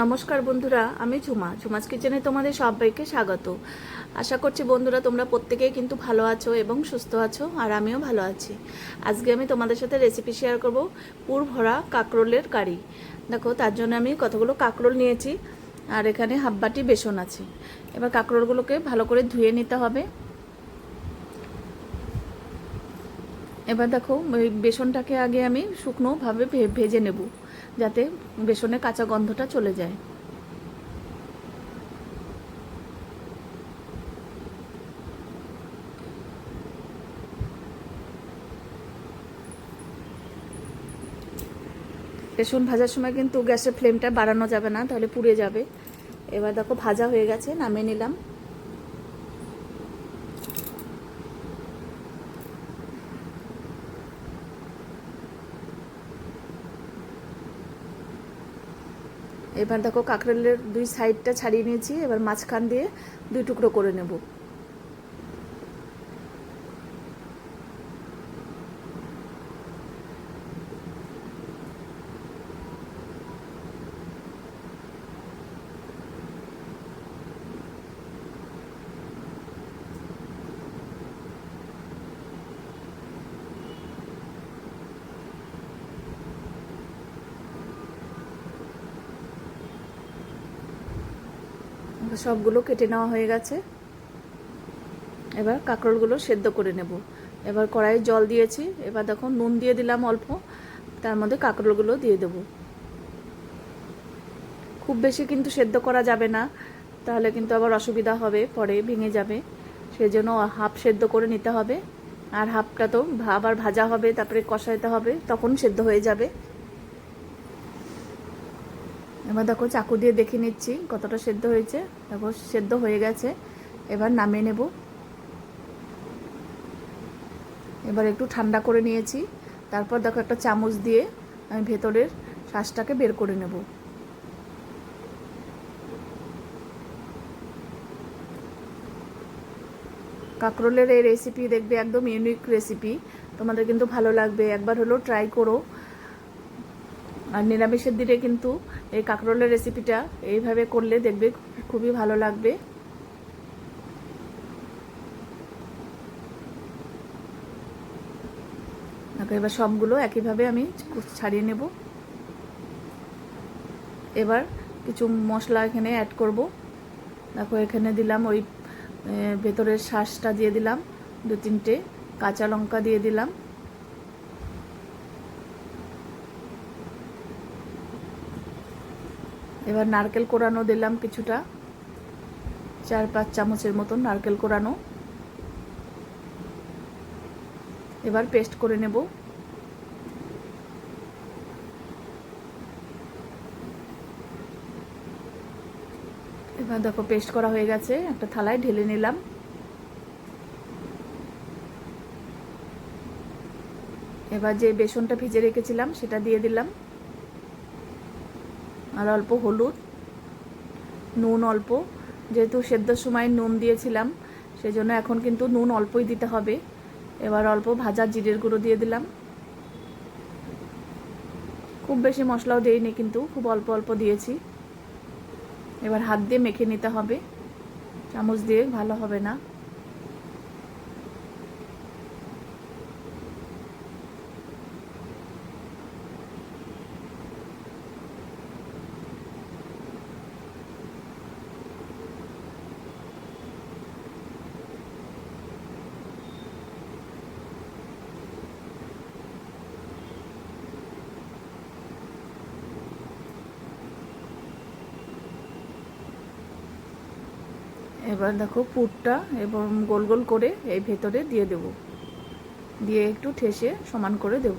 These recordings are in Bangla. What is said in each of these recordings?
নমস্কার বন্ধুরা, আমি ঝুমা। ঝুমাস কিচেনে তোমাদের সবাইকে স্বাগত। আশা করছি বন্ধুরা, তোমরা প্রত্যেকেই কিন্তু ভালো আছো এবং সুস্থ আছো, আর আমিও ভালো আছি। আজকে আমি তোমাদের সাথে রেসিপি শেয়ার করব পুর ভরা কাঁকরোলের কারি। দেখো, তার জন্য আমি কতগুলো কাঁকরোল নিয়েছি, আর এখানে হাফ বাটি বেসন আছে। এবার কাঁকরোলগুলোকে ভালো করে ধুয়ে নিতে হবে। এবার দেখো বেসনটাকে আগে আমি শুকনোভাবে ভেজে নেব। যাতে বেসনের কাঁচা গন্ধটা চলে যায়। বেসন ভাজার সময় কিন্তু গ্যাসের ফ্লেমটা বাড়ানো যাবে না, তাহলে পুড়ে যাবে। এবার দেখো ভাজা হয়ে গেছে, নামিয়ে নিলাম। এবার দেখো কাঁকড়ালের দুই সাইডটা ছাড়িয়ে নিয়েছি এবার মাঝখান দিয়ে দুই টুকরো করে নেব। সবগুলো কেটে নেওয়া হয়ে গেছে। এবার কাঁকরোলগুলো সেদ্ধ করে নেব। এবার কড়াইয়ে জল দিয়েছি। এবার দেখো নুন দিয়ে দিলাম অল্প। তার মধ্যে কাঁকরোলগুলো দিয়ে দেব। খুব বেশি কিন্তু সেদ্ধ করা যাবে না। তাহলে কিন্তু আবার অসুবিধা হবে, পরে ভেঙে যাবে। সেজন্য হাফ সেদ্ধ করে নিতে হবে। আর হাফটা তো আবার ভাজা হবে, তারপরে কষাইতে হবে, তখন সেদ্ধ হয়ে যাবে। এবার দেখো চাকু দিয়ে দেখে নিচ্ছি কতটা সেদ্ধ হয়েছে। দেখো সেদ্ধ হয়ে গেছে। এবার নামিয়ে নেব। এবার একটু ঠান্ডা করে নিয়েছি। তারপর দেখো একটা চামচ দিয়ে আমি ভেতরের শ্বাসটাকে বের করে নেব। কাঁকরোলের এই রেসিপি দেখবে একদম ইউনিক রেসিপি তোমাদের কিন্তু ভালো লাগবে। একবার হলেও ট্রাই করো। আর নিরামিষের দিনে কিন্তু এই কাঁকরোলের রেসিপিটা এইভাবে করলে দেখবে খুবই ভালো লাগবে। এবার সবগুলো একইভাবে আমি ছাড়িয়ে নেব। এবার কিছু মশলা এখানে অ্যাড করব। দেখো, এখানে দিলাম ওই ভেতরের শ্বাসটা দিয়ে দিলাম দু তিনটে কাঁচা লঙ্কা দিয়ে দিলাম। এবার নারকেল কোরানো দিলাম কিছুটা। চার, পাঁচ চামচের মতন নারকেল কোরানো। এবার পেস্ট করে নেব। এবার দেখো পেস্ট করা হয়ে গেছে, একটা থালায় ঢেলে নিলাম। এবার যে বেসনটা ভিজে রেখেছিলাম, সেটা দিয়ে দিলাম। আর অল্প হলুদ, নুন অল্প। যেহেতু সেদ্ধর সময় নুন দিয়েছিলাম, সেজন্য এখন কিন্তু নুন অল্পই দিতে হবে। এবার অল্প ভাজা জিরের গুঁড়ো দিয়ে দিলাম। খুব বেশি মশলাও দিইনি কিন্তু, খুব অল্প অল্প দিয়েছি। এবার হাত দিয়ে মেখে নিতে হবে। চামচ দিয়ে ভালো হবে না। এবার দেখো পুরটা এবং গোল গোল করে এই ভেতরে দিয়ে দেব। দিয়ে একটু ঠেসে সমান করে দেব।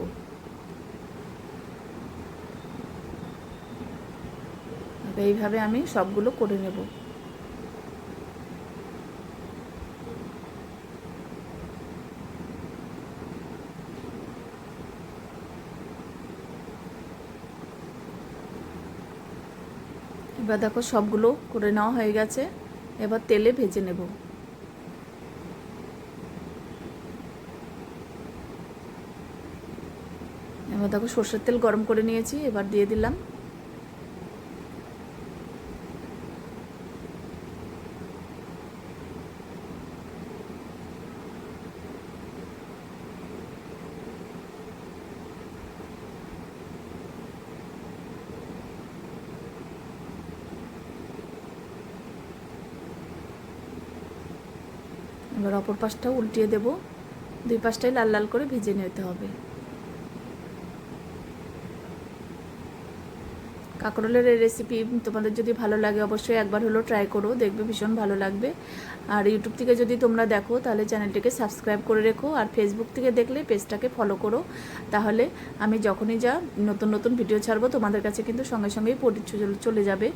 এইভাবে আমি সবগুলো করে নেব। এবার দেখো সবগুলো করে নেওয়া হয়ে গেছে। এবার তেলে ভেজে নেব। এবার দেখো সর্ষের তেল গরম করে নিয়েছি এবার দিয়ে দিলাম এবার অপর পাশটাও উল্টিয়ে দেব। দুই পাশটাই লাল লাল করে ভেজে নিতে হবে। কাঁকরোলের এই রেসিপি তোমাদের যদি ভালো লাগে অবশ্যই একবার হলো ট্রাই করো, দেখবে ভীষণ ভালো লাগবে। আর ইউটিউব থেকে যদি তোমরা দেখো, তাহলে চ্যানেলটিকে সাবস্ক্রাইব করে রেখো। আর ফেসবুক থেকে দেখলে পেজটাকে ফলো করো। তাহলে আমি যখনই যা নতুন নতুন ভিডিও ছাড়বো, তোমাদের কাছে কিন্তু সঙ্গে সঙ্গেই চলে যাবে।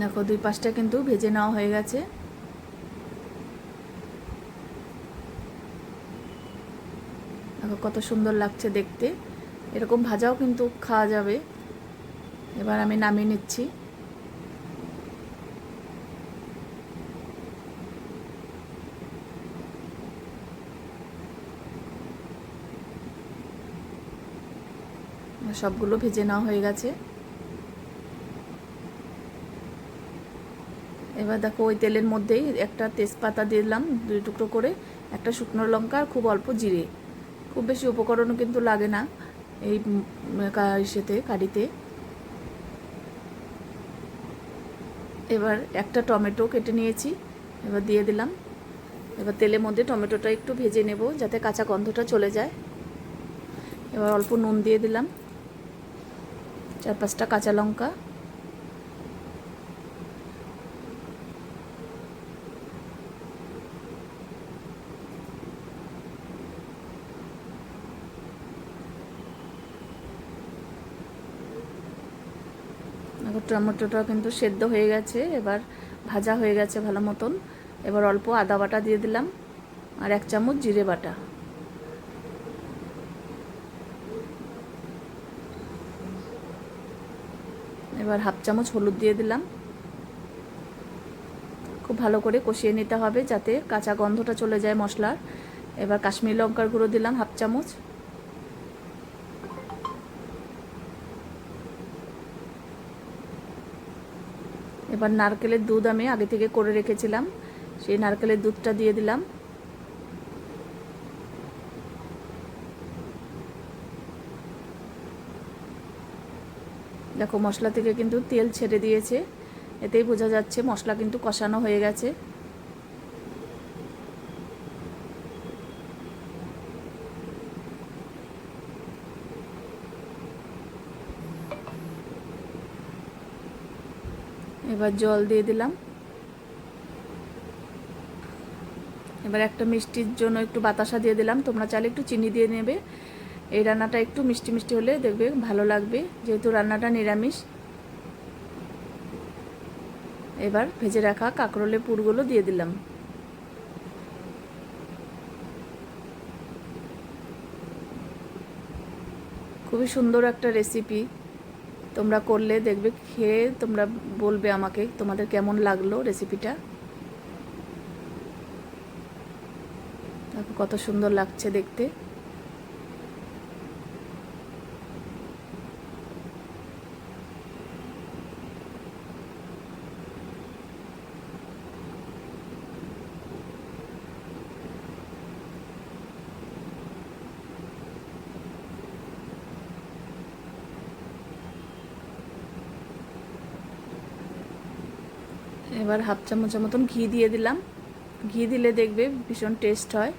দেখো, দুই পাশটা কিন্তু ভেজে নেওয়া হয়ে গেছে। দেখো, কত সুন্দর লাগছে দেখতে। এরকম ভাজাও কিন্তু খাওয়া যাবে। এবার আমি নামিয়ে নিচ্ছি। সবগুলো ভেজে নেওয়া হয়ে গেছে। এবার দেখো ওই তেলের মধ্যেই একটা তেজপাতা দিলাম, দুই টুকরো করে, একটা শুকনো লঙ্কা আর খুব অল্প জিরে। খুব বেশি উপকরণও কিন্তু লাগে না এই ইসেতে, কারিতে। এবার একটা টমেটো কেটে নিয়েছি, এবার দিয়ে দিলাম। এবার তেলের মধ্যে টমেটোটা একটু ভেজে নেব যাতে কাঁচা গন্ধটা চলে যায়। এবার অল্প নুন দিয়ে দিলাম, চার পাঁচটা কাঁচা লঙ্কা। টমেটোটা কিন্তু সেদ্ধ হয়ে গেছে, এবার ভাজা হয়ে গেছে ভালো মতন। এবার অল্প আদা বাটা দিয়ে দিলাম, আর এক চামচ জিরে বাটা। এবার হাফ চামচ হলুদ দিয়ে দিলাম। খুব ভালো করে কষিয়ে নিতে হবে যাতে কাঁচা গন্ধটা চলে যায় মশলার। এবার কাশ্মীর লঙ্কার গুঁড়ো দিলাম হাফ চামচ। এবার নারকেলের দুধ আমি আগে থেকে করে রেখেছিলাম। সেই নারকেলের দুধটা দিয়ে দিলাম। দেখো মশলা থেকে কিন্তু তেল ছেড়ে দিয়েছে। এতেই বোঝা যাচ্ছে মশলা কিন্তু কষানো হয়ে গেছে। এবার জল দিয়ে দিলাম। এবার একটা মিষ্টির জন্য একটু বাতাসা দিয়ে দিলাম। তোমরা চাইলে একটু চিনি দিয়ে নেবে। এই রান্নাটা একটু মিষ্টি মিষ্টি হলে দেখবে ভালো লাগবে, যেহেতু রান্নাটা নিরামিষ। এবার ভেজে রাখা কাঁকরোলের পুরগুলো দিয়ে দিলাম। খুবই সুন্দর একটা রেসিপি তোমরা করলে দেখবে খেয়ে তোমরা বলবে আমাকে, তোমাদের কেমন লাগল রেসিপিটা কত সুন্দর লাগছে দেখতে। এবার হাফ চামচের মতন ঘি দিয়ে দিলাম। ঘি দিলে দেখবে ভীষণ টেস্ট হয়।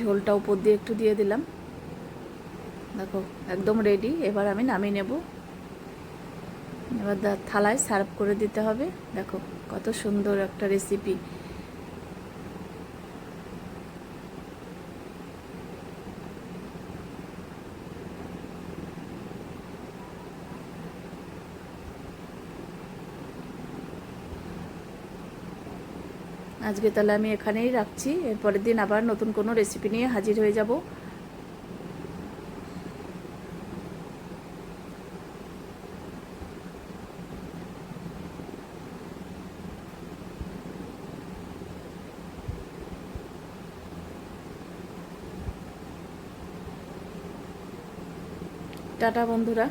ঝোলটা উপর দিয়ে একটু দিয়ে দিলাম। দেখো, একদম রেডি এবার আমি নামিয়ে নেব। এবার থালায় সার্ভ করে দিতে হবে। দেখো, কত সুন্দর একটা রেসিপি আজকে তাহলে আমি এখানেই রাখছি। এরপরের দিন আবার নতুন কোনো রেসিপি নিয়ে হাজির হয়ে যাব। টাটা বন্ধুরা।